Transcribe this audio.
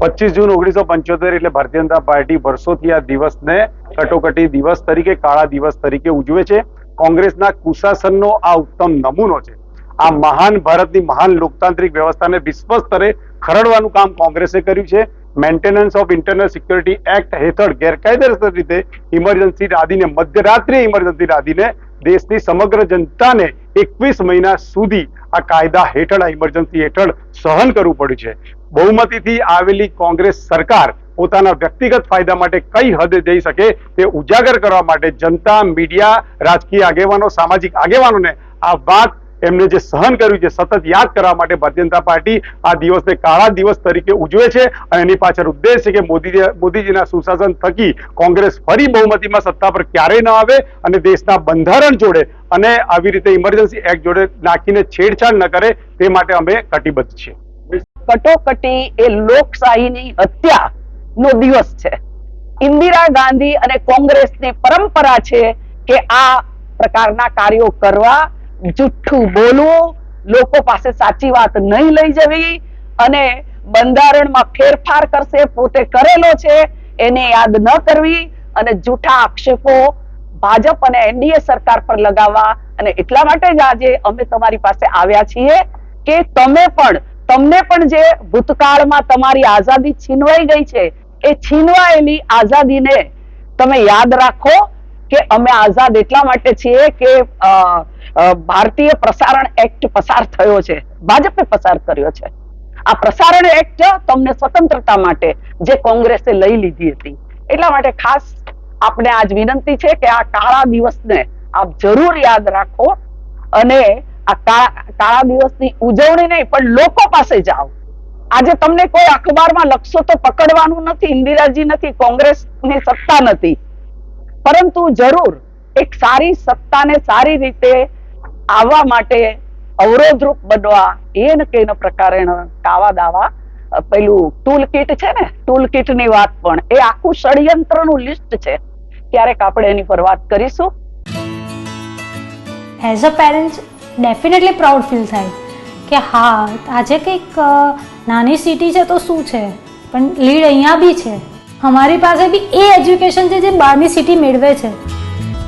પચીસ જૂન ઓગણીસો પંચોતેર એટલે ભારતીય જનતા પાર્ટી વર્ષોથી આ દિવસને કટોકટી દિવસ તરીકે, કાળા દિવસ તરીકે ઉજવે છે. કોંગ્રેસના કુશાસનનો આ ઉત્તમ નમૂનો છે. આ મહાન ભારતની મહાન લોકતાંત્રિક વ્યવસ્થાને વિશ્વ સ્તરે ખરડવાનું કામ કોંગ્રેસે કર્યું છે. Maintenance of internal security act હેઠળ ગેરકાયદેસર રીતે ઇમરજન્સી રાધીને મધ્યરાત્રિએ ઇમરજન્સી રાધીને દેશની સમગ્ર જનતાને એકવીસ મહિના સુધી આ કાયદા હેઠળ, આ ઇમરજન્સી હેઠળ સહન કરવું પડ્યું છે. બહુમતીથી આવેલી કોંગ્રેસ સરકાર પોતાના વ્યક્તિગત ફાયદા માટે કઈ હદે જઈ શકે તે ઉજાગર કરવા માટે જનતા, મીડિયા, રાજકીય આગેવાનો, સામાજિક આગેવાનોને આ વાત એમને જે સહન કર્યું છે, સતત યાદ કરવા માટે ભારતીય જનતા પાર્ટી આ દિવસને કાળા દિવસ તરીકે ઉજવે છે અને એની પાછળ ઉદ્દેશ છે કે મોદી મોદીજીના સુશાસન થકી કોંગ્રેસ ફરી બહુમતીમાં સત્તા પર ક્યારેય ન આવે અને દેશના બંધારણ જોડે અને આવી રીતે ઇમરજન્સી એક્ટ જોડે નાખીને છેડછાડ ન કરે તે માટે અમે કટિબદ્ધ છીએ. કટોકટી એ લોકશાહીની હત્યા નો દિવસ છે. ઇન્દિરા ગાંધી અને કોંગ્રેસની પરંપરા છે કે આ પ્રકારના કાર્યો કરવા જુઠ્ઠું બોલવું લોકો પાસે સાચી વાત નહીં લઈ જવી અને બંધારણમાં ફેરફાર કરશે, પોતે કરેલો છે, એને યાદ ન કરવી અને જૂઠા આક્ષેપો ભાજપ અને એનડીએ સરકાર પર લગાવવા અને એટલા માટે જ આજે અમે તમારી પાસે આવ્યા છીએ કે તમે પણ, તમને પણ જે ભૂતકાળમાં તમારી આઝાદી છીનવાઈ ગઈ છે, એ છીનવાયેલી આઝાદીને તમે યાદ રાખો કે અમે આઝાદ એટલા માટે છીએ કે ભારતીય પ્રસારણ એક્ટ પસાર થયો છે. ભાજપે પસાર કર્યો છે. આ પ્રસારણ એક્ટ તમને સ્વતંત્રતા માટે જે કોંગ્રેસે લઈ લીધી હતી. એટલા માટે ખાસ આપણે આજ વિનંતી છે કે આ કાળા દિવસને આપ જરૂર યાદ રાખો અને આ કાળા દિવસની ઉજવણી નહીં, પણ લોકો પાસે જાઓ. આજે તમને કોઈ અખબારમાં લખશો તો પકડવાનું નથી, ઇન્દિરાજી નથી, કોંગ્રેસની સત્તા નથી. પરંતુ જરૂર એક સારી સત્તાને સારી રીતે આવવા માટે અવરોધરૂપ બનવા એને કેન પ્રકારે કાવા દાવા. પેલું ટૂલ કીટ છે ને ટૂલ કીટની વાત પણ એ આખું ષડયંત્રનું લિસ્ટ છે. ક્યારેક આપણે એની પર વાત કરીશું. As a parents definitely proud feel થાય કે હા, આજે કંઈક નાની સિટી છે તો શું છે? પણ લીડ અહીંયા બી છે. અમારી પાસે બી એ એજ્યુકેશન છે જે બહારની સિટી મેળવે છે.